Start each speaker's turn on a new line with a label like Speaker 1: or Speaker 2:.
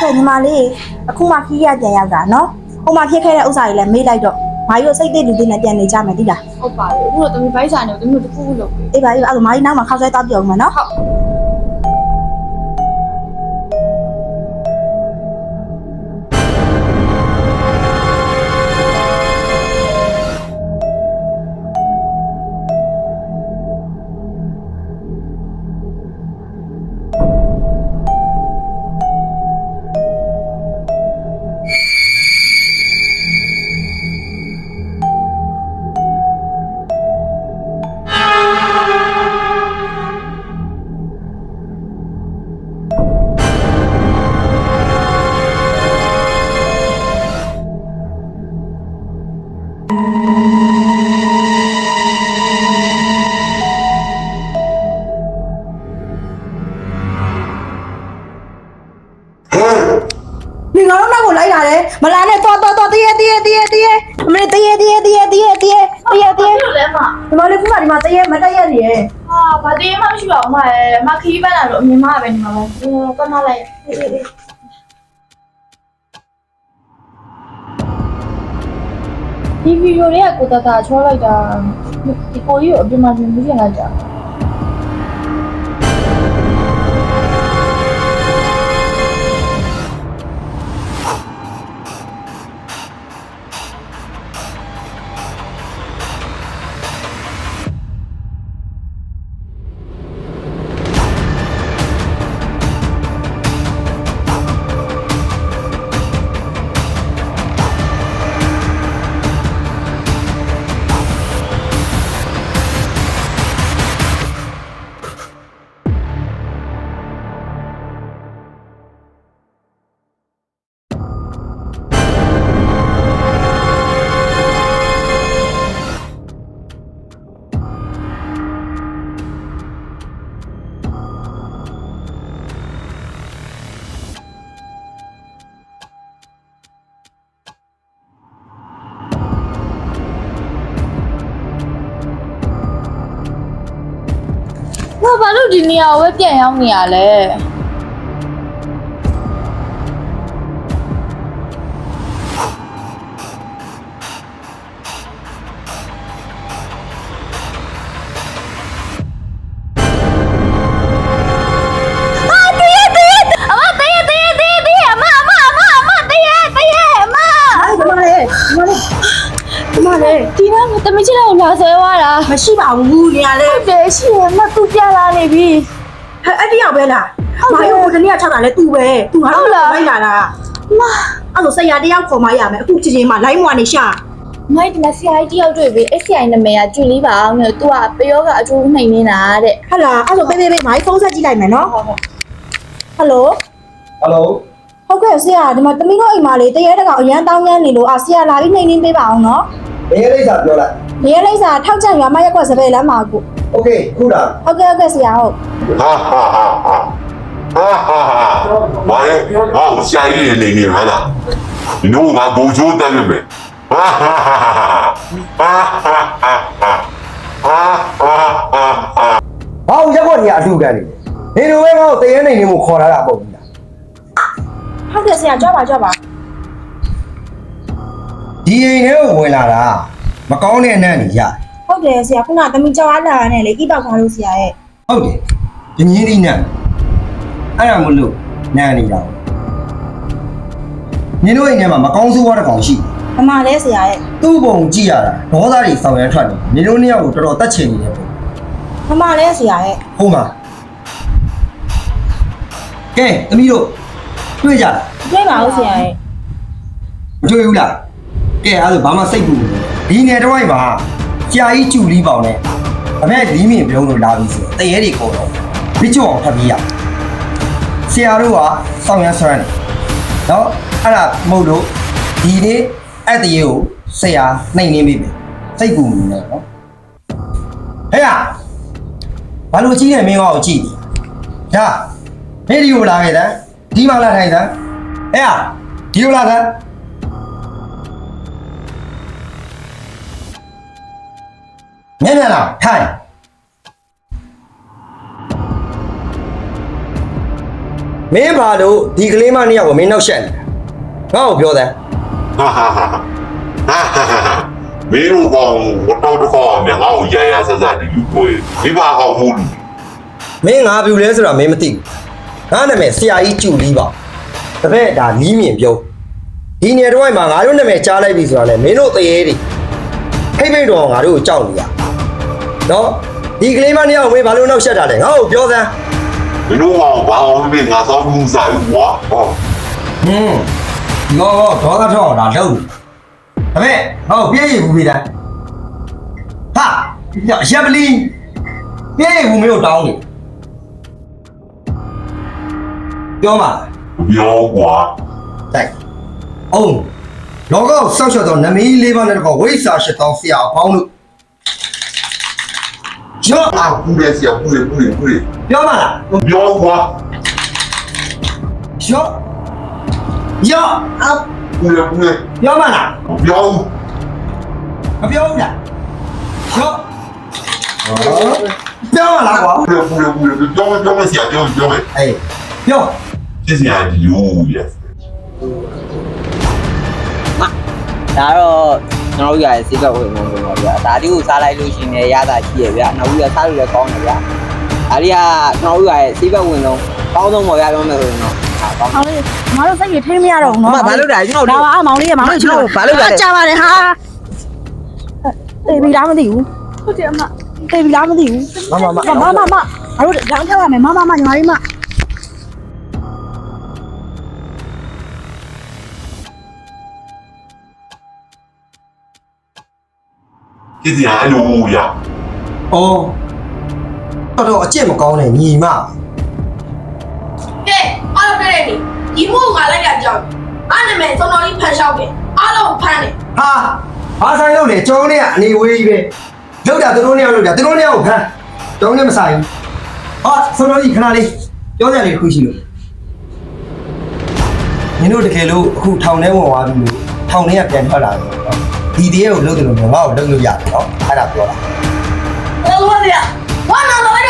Speaker 1: ဟဲ့ညီမလေးအခုမှခီးရပြန်ရောက်တာနော်ဟိုမှာဖြစ်ခဲ့တဲ့ဥစ္စာတွေလည်းမေးလိုက်တော့မာကြီးတို့စိတ်သိလူသိနဲ့ပြန်နေကြမယ်တိလား
Speaker 2: ဟုတ်ပါတယ်အခုတော့တမီးဘိုက်စာနေတမီးတို့တစ်ခုခုလုပ်ပေး
Speaker 1: အေးပါအေးပါအဲ့ဒါမာကြီးနောက်မှာခောက်ဆွဲတောက်ပြုံမယ်နော်ဟုတ် မလေးကဒီမှာတရေမတရေနေရ
Speaker 2: ဟာဘာတည်းမှမရှိပါဘူးမရဲ့မခီးပန်းလာလို့အမြင်မပဲနေမှာပဲဟိုကမလိုက်ဒီဗီဒီယိုလေးကကိုတတာချောလိုက်တာဒီကိုကြီးကိုအပြင်မှာမြင်မှုပြန်လာကြ။ဘာ ဘာလို့ဒီနေရာကိုပဲပြန်ရောက်နေရလဲ။။
Speaker 1: လော
Speaker 2: က်လာဆွဲသွားတာ
Speaker 1: မရှိပါဘူးနေရာလေ
Speaker 2: ဟုတ်တယ်ရှိရင်မသူပြန်လာနေပြီ
Speaker 1: ဟဲ့အဲ့ဒီရောက်ပဲလားမာယိုကိုတနေ့ကချက်တာလဲ तू ပဲ तू ဟာတော့လိုက်လာတာမအဲ့ဆိုဆရာတယောက်ခေါ်မရမယ်အခုချင်းချင်းမှ line 1နေရှာ
Speaker 2: မိုက်ဒီမှာဆရာကြီးတယောက်တွေ့ပြီအဲ့ဆရာကြီးနာမည်ကကျွလီပါအောင်လို့သူကပယောကအကျိုးနှိမ်နေတာတဲ့
Speaker 1: ဟလာအဲ့ဆိုပေးပေးပေးမာကြီးဖုန်းဆက်ကြည့်လိုက်မယ်နော်
Speaker 2: ဟုတ်ဟုတ်
Speaker 1: ဟယ်လို
Speaker 3: ဟယ်လို
Speaker 1: ဟုတ်ကဲ့ဆရာဒီမှာတမီးတို့အိမ်မှာလေတရေတကောင်အရန်တောင်းရမ်းနေလို့အာဆရာလာပြီးနှိမ့်နှင်းပေးပါအောင်နော်
Speaker 3: ဘယ်လိပ်စာပြောလိုက်
Speaker 1: နေ ရေလိမ့်စာထောက်ချံရွာမရက်ကွက်စပယ်လမ်းမှာကို
Speaker 3: โอเคခုလာ
Speaker 1: ဟုတ်ကဲ့ဟုတ်ကဲ့ဆရာဟုတ်
Speaker 4: ဟာဟာဟာဟာဟာဟာဟာဘာလဲဟာဆရာကြီးနေနေမှာလားဒီတော့ငါဘုံကျိုးတက်ပြီဟာဟာဟာဟာဟာဟာဟာဟာဟာဟာဟာ
Speaker 3: ဟာဟောရက်ကွက်နေရအလူကန်နေနေလိုပဲငါ့ကိုတရေနေနေမို့ခေါ်လာတာပေါ့ဘူးလား
Speaker 1: ဟုတ်ကဲ့ဆရာကြောက်ပါကြောက်ပါ
Speaker 3: ဒီအိမ်ထဲကိုဝင်လာတာ မကောင်းတဲ့အနံ့နေရ
Speaker 1: ဟုတ်တယ်ဆရာခုနတမီးကြောက်အားလာတာနဲ့လေဣပောက်သွားလို့ဆရာရဲ့
Speaker 3: ဟုတ်တယ်ပြင်းရင်းဒီနံ့အဲ့ဒါမလို့နံ့နေတာနင်တို့အိမ်ထဲမှာမကောင်းဆိုးဝါးတစ်ကောင်ရှိတယ်
Speaker 1: အမှန်လဲဆရာရဲ့
Speaker 3: သူ့ဘုံကြည့်ရတာဒေါသတွေဆောင်ရမ်းထွက်နေနင်တို့နှစ်ယောက်ကိုတော်တော်တတ်ချင်နေတယ်ပေါ့
Speaker 1: အမှန်လဲဆရာရဲ့
Speaker 3: ဟုတ်မှာကဲသမီးတို့တွေ့ကြလား
Speaker 1: တွေ့ပါဦးဆရာရဲ့
Speaker 3: မတွေ့ဘူးလားကဲအဲ့ဒါဘာမှစိတ်ပူနေ ဒီနယ်တော့ိုက်မှာကြာကြီးကျူလီပေါင်နဲ့အမေလီမင်ပြုံးလို့လာပြီဆိုတရေတွေကုန်တော့ဘစ်ကျွအောင်ဖတ်ပြီးရဆရာတို့ကစောင်းရမ်းဆွမ်းတယ်နော်အဲ့ဒါမဟုတ်လို့ဒီနေ့အဲ့တရေကိုဆရာနှိမ်နှင်းပြီစိတ်ပူနေတယ်နော်ဟဲ့ရဘာလို့ကြီးနေမင်းကောကိုကြည့်နေဒါဟဲ့ဒီကိုလာခဲ့တယ်ဒီမှာလာထိုင်တယ်ဟဲ့ရဒီကိုလာတ ညံ့ညံ့လာထိုင်မင်းဘာလို့ဒီကလေးမနှစ်ယောက်ကိုမင်းနောက်ဆက်နေတာငါ့ကိုပြောတယ်
Speaker 4: ဟာဟာဟာဟာဟာမင်းတို့ကောင်ဝတ်တော်တစ်ခေါက်မြန်ငါ့ကိုရရဆဆဒီလူကိုမိဘကောင်
Speaker 3: မှုလူမင်းငါပြူလဲဆိုတာမင်းမသိဘူးငါနာမည်ဆရာကြီးကျူလီပါတပည့်ဒါနီးမြင်ပြောဒီနေတော့မှာငါတို့နာမည်ကြားလိုက်ပြီဆိုတာနဲ့မင်းတို့သရေတွေဖိမ့်ဖိမ့်တော်ငါတို့ကိုကြောက်နေရ နော်ဒီကလေးမနှစ်ယောက်မေးဘာလို့နောက်ဆက်တာလဲငါ့ကိုပြောစမ်း
Speaker 4: မင်းတို့ကဘာအောင်မင်းငါသောကူးစားဘူးကွာ
Speaker 3: ဟောဟင်းရောဒေါသထွက်အောင်ဒါလုပ်ဒါပေမဲ့ဟောပြည့်ရည်ဘူးမိသားဟာရပလီပြည့်ရည်ဘူးမျိုးတောင်းနေပြောမှာ
Speaker 4: ပြောကွာ
Speaker 3: တိုက်အောင်လောကောဆောက်ရှော့သောနမီးလေးပါးနဲ့တကောဝိစာ၈000ဆရာအပေါင်းတို့ ရော့
Speaker 4: အာကူရဲစီကူရဲကူရဲကူရဲ
Speaker 3: ပြောပါလား
Speaker 4: ပြောကွာ
Speaker 3: ရော့ရော့အာကူ
Speaker 4: ရဲကူရဲ
Speaker 3: ပြောပါလား
Speaker 4: ပြော
Speaker 3: မပြောဘူးလားရော့ပြောပါလားကွာ
Speaker 4: ကူရဲကူရဲကူရဲပြောမပြောမစီပြောပြော
Speaker 3: အေးပြော
Speaker 4: စစ်စီအယူရဲ
Speaker 5: ဒါတော့ ကျွန်တော်တို့ရရဲ့စိတ်ကဝင်ဝင်ဝင်ပါဗျာဒါလေးကိုစားလိုက်လို့ရှိရင်လည်းရတာရှိရဗျာနောက်ပြီးတော့စားလို့လည်းကောင်းတယ်ဗျာဒါလေးကကျွန်တော်တို့ရရဲ့စိတ်ကဝင်လုံးကောင်းဆုံးပေါ်ရပြောမယ်ဆိုရင်တော့ဟာကောင်း
Speaker 1: မောင်လေးငါတို့စိတ်ကြီးထိမရတော့ဘူးနော်
Speaker 5: အမဘာလုပ်တာလဲကျွန်တော်တို့
Speaker 1: ဒါပါမောင်လေးကမောင်လေး
Speaker 5: ကျွန်တော်တို့ဘာလုပ်တာလဲ
Speaker 1: ကြာပါတယ်ဟာအေးပြီလားမသိဘူးဟုတ်တယ်အမအေးပြီလားမသိဘူး
Speaker 3: မမမ
Speaker 1: မမမမငါတို့ကြောင်းထက်ပါမယ်မမမညီမလေးမ
Speaker 4: ပြစ်စရာ
Speaker 3: အဲ့လိုမဟုတ်
Speaker 4: ဘူးဗျာ။
Speaker 3: အော်တော်တော်အကျင့်မကောင်းနဲ့ညီမ
Speaker 6: ကဲအားလုံးနဲ့နေဒီမို့ငါလိုက်တာကြောက်ငါနာမည်စုံတော်ကြီးဖန်ရှောက်တယ်အားလုံးဖန်တယ်။
Speaker 3: ဟာဘာဆိုင်လို့လဲကျောင်းလေးကအနေဝေးကြီးပဲ။လောက်တာသူတို့နဲ့ရောက်လောက်တာသူတို့နဲ့ရောက်ခံ။ကျောင်းနဲ့မဆိုင်ဘူး။ဟာဆုံးတော်ကြီးခဏလေးပြောရလေခုရှိလို့။ညီတို့တကယ်လို့အခုထောင်ထဲဝင်သွားပြီလို့ထောင်ထဲကပြန်ထွက်လာတယ်။ ဒီတည်းကိုလုပ်တယ်လို့ငါ့ကိုလုပ်လို့ရတယ်နော်အဲ့ဒါပြောတာ
Speaker 6: ဘယ်လိုလဲဝါနာတော့